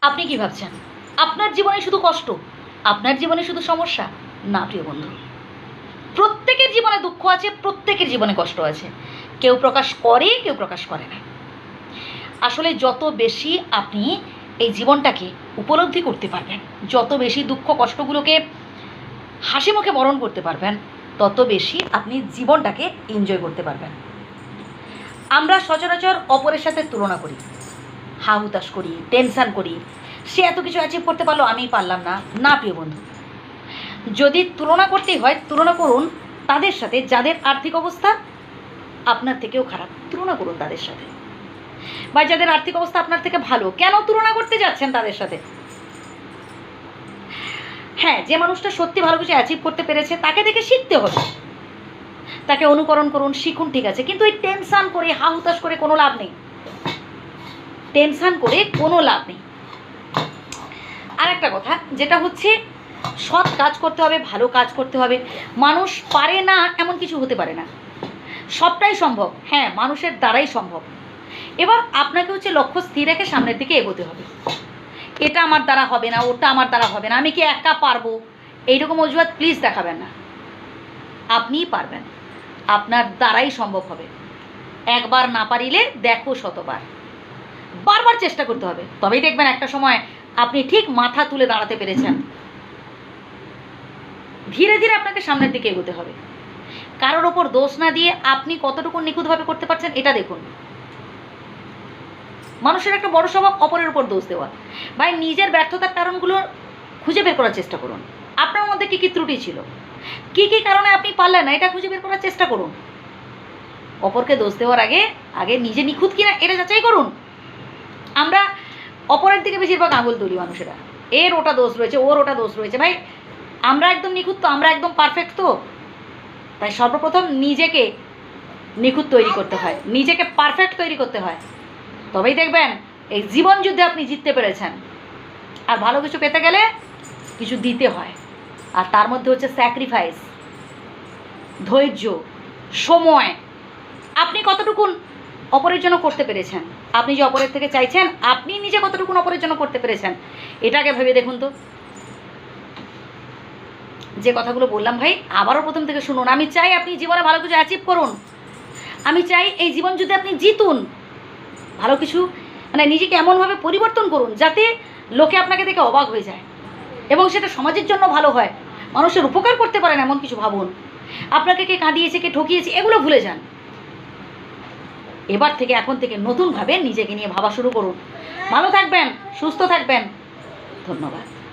আপনি কি ভাবছেন? আপনার জীবনে শুধু কষ্ট, আপনার জীবনে শুধু সমস্যা? না, প্রিয় বন্ধু। প্রত্যেকের জীবনে দুঃখ আছে, প্রত্যেকের জীবনে কষ্ট আছে। কেউ প্রকাশ করে, কেউ প্রকাশ করে না। আসলে যত বেশি আপনি এই জীবনটাকে উপলব্ধি করতে পারবেন, যত বেশি দুঃখ, কষ্টগুলোকে হাসি মুখে বরণ করতে পারবেন, তত বেশি আপনি জীবনটাকে এনজয় করতে পারবেন। আমরা সচরাচর অপরের সাথে তুলনা করি। হা হুতাশ করি, টেনশান করি। সে এত কিছু অ্যাচিভ করতে পারল আমি পারলাম না। না, প্রিয় বন্ধু। যদি তুলনা করতেই হয়, তুলনা করুন তাদের সাথে, যাদের আর্থিক অবস্থা আপনার থেকেও খারাপ, তুলনা করুন তাদের সাথে। বা যাদের আর্থিক অবস্থা আপনার থেকে ভালো, কেন তুলনা করতে যাচ্ছেন তাদের সাথে? হ্যাঁ যে মানুষটা সত্যি ভালো কিছু অ্যাচিভ করতে পেরেছে, তাকে দেখে শিখতে হবে। তাকে অনুকরণ করুন, শিখুন, ঠিক আছে। কিন্তু এই টেনশান করে হা হুতাশ করে কোনো লাভ নেই। টেনশান করে কোনো লাভ নেই। আর একটা কথা, যেটা হচ্ছে সৎ কাজ করতে হবে, ভালো কাজ করতে হবে। মানুষ পারে না এমন কিছু হতে পারে না। সবটাই সম্ভব। হ্যাঁ মানুষের দ্বারাই সম্ভব। এবার আপনাকে হচ্ছে লক্ষ্য স্থির রেখে সামনের দিকে এগোতে হবে। এটা আমার দ্বারা হবে না, ওটা আমার দ্বারা হবে না, আমি কি একা পারব? এইরকম অজুহাত প্লিজ দেখাবেন না। আপনিই পারবেন। আপনার দ্বারাই সম্ভব হবে। একবার না পারিলে দেখো শতবার। বারবার চেষ্টা করতে হবে। তবেই দেখবেন একটা সময় আপনি ঠিক মাথা তুলে দাঁড়াতে পেরেছেন। ধীরে ধীরে আপনাকে সামনের দিকে এগোতে হবে। কারোর ওপর দোষ না দিয়ে আপনি কতটুকু নিখুঁতভাবে করতে পারছেন এটা দেখুন। মানুষের একটা বড় স্বভাব অপরের উপর দোষ দেওয়া। ভাই, নিজের ব্যর্থতার কারণগুলো খুঁজে বের করার চেষ্টা করুন। আপনার মধ্যে কী কী ত্রুটি ছিল? কী কী কারণে আপনি পারলেন না, এটা খুঁজে বের করার চেষ্টা করুন। অপরকে দোষ দেওয়ার আগে আগে নিজে নিখুঁত কিনা, এটা যাচাই করুন। আমরা অপরের দিকে বেশিরভাগ আঙুল তুলি মানুষেরা। এর ওটা দোষ রয়েছে, ওর ওটা দোষ রয়েছে। ভাই, আমরা একদম নিখুঁত তো, আমরা একদম পারফেক্ট তো। তাই সর্বপ্রথম নিজেকে নিখুঁত তৈরি করতে হয়, নিজেকে পারফেক্ট তৈরি করতে হয়। তবেই দেখবেন, এই জীবন যুদ্ধে আপনি জিততে পেরেছেন। আর ভালো কিছু পেতে গেলে কিছু দিতে হয়। আর তার মধ্যে হচ্ছে স্যাক্রিফাইস ধৈর্য, সময়। আপনি কতটুকুন অপরের জন্য করতে পেরেছেন? আপনি যে অপরের থেকে চাইছেন, আপনি নিজে কতটুকু অপরের জন্য করতে পেরেছেন? এটাকে ভেবে দেখুন তো। যে কথাগুলো বললাম ভাই, আবারও প্রথম থেকে শুনুন। আমি চাই আপনি জীবনে ভালো কিছু অ্যাচিভ করুন। আমি চাই এই জীবন যদি আপনি জিতুন, ভালো কিছু মানে নিজেকে এমনভাবে পরিবর্তন করুন যাতে লোকে আপনাকে দেখে অবাক হয়ে যায় এবং সেটা সমাজের জন্য ভালো হয়। মানুষের উপকার করতে পারেন এমন কিছু ভাবুন। আপনাকে কে কাঁদিয়েছে, কে ঠকিয়েছে, এগুলো ভুলে যান। এবার থেকে এখন থেকে নতুনভাবে নিজেকে নিয়ে ভাবা শুরু করুন। ভালো থাকবেন, সুস্থ থাকবেন। ধন্যবাদ।